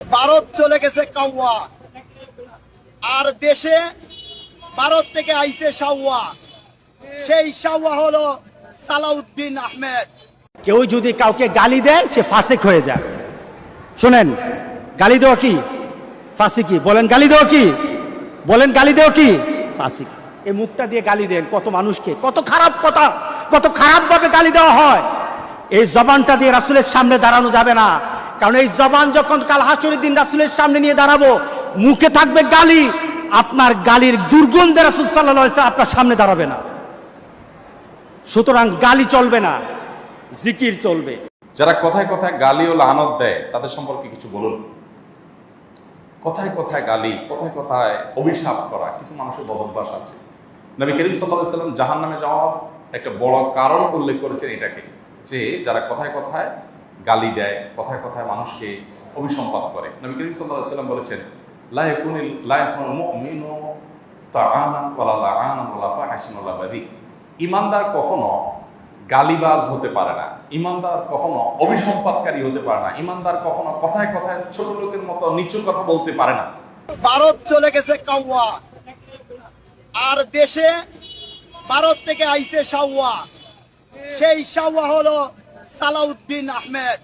ভারত চলে গেছে কাউয়া। আর দেশে ভারত থেকে আইছে সাউয়া সেই সাউয়া হলো সালাউদ্দিন আহমেদ। কেউ যদি কাউকে গালি দেয়, সে ফাসেক হয়ে যায়। শোনেন, গালি দেওয়া কি? ফাসিক। কি বলেন, গালি দেওয়া কি? বলেন, গালি দেওয়া কি? ফাসিক। এই মুখটা দিয়ে গালি দেন কত মানুষকে। কত খারাপ কথা, কত খারাপ ভাবে গালি দেওয়া হয়। এই জবানটা দিয়ে রাসুলের সামনে দাঁড়ানো যাবে না। কারণ এই জবান যখন কাল হাসুরের দিন রাসুলের সামনে নিয়ে দাঁড়াবো, মুখে থাকবে গালি, আপনার গালির দুর্গন্ধে রাসুল সাল্লাহ আপনার সামনে দাঁড়াবে না। সুতরাং গালি চলবে না, জিকির চলবে। যারা কথায় কথায় গালি ও লানত দেয়, তাদের সম্পর্কে কিছু বলুন। কথায় কথায় গালি, কথায় কথায় অভিশাপ করা, কিছু মানুষের বদভ্যাস আছে। নবী করিম সাল্লাহ সাল্লাম জাহান নামে যাওয়ার একটা বড় কারণ উল্লেখ করেছেন এটাকে, যে যারা কথায় কথায় গালি দেয়, কথায় কথায় মানুষকে অভিসম্পাত করে। নবী করিম সাল্লাহ সাল্লাম বলেছেন ইমানদার কখনো গালিবাজ হতে পারে না, ইমানদার কখনো অভিসম্পাদকারী হতে পারে না, ইমানদার কখনো কথায় কথায় ছোট লোকের মতো নিচু কথা বলতে পারে না। ভারত চলে গেছে কাউয়া আর দেশে ভারত থেকে আইছে সাউয়া সেই সাউয়া হলো সালাউদ্দিন আহমেদ